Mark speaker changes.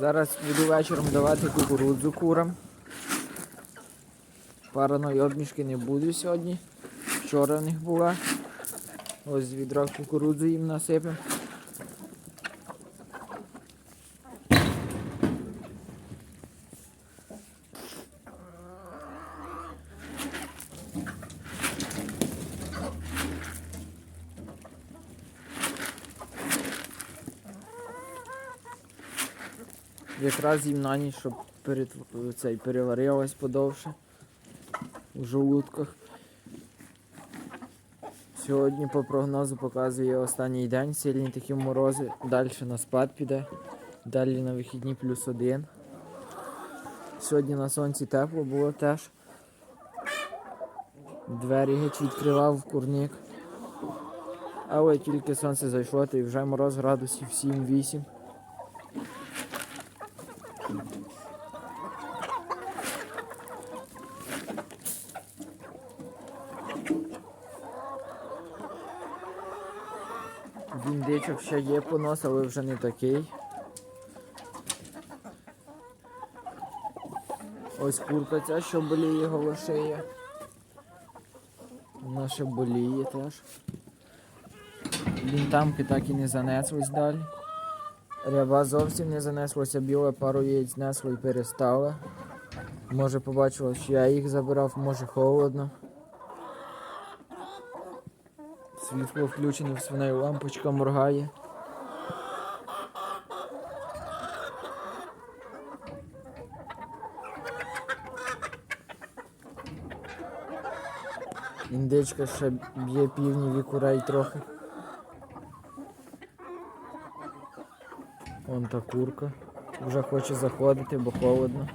Speaker 1: Зараз буду вечором давати кукурудзу курам. Параної обмішки не буду сьогодні. Вчора в них була. Ось відра кукурудзу їм насипемо. Якраз їм на ніч, щоб перед, цей, переварилось подовше у желудках. Сьогодні по прогнозу показує останній день, сильні такі морози. Далі на спад піде. Далі на вихідні плюс один. Сьогодні на сонці тепло було теж. Двері геть відкривав курник. Але тільки сонце зайшло, то і вже мороз градусів 7-8. Віндичок ще є понос, але вже не такий. Ось курка ця, що боліє голошея. Вона ще боліє теж. Бінтамки так і не занеслись далі. Ряба зовсім не занеслося, біле пару яєць несло і перестало. Може побачила, що я їх забирав, може холодно. Світло включене в свиней, лампочка моргає. Індичка ще б'є півні вікурей трохи. Вон та курка. Вже хоче заходити, бо холодно.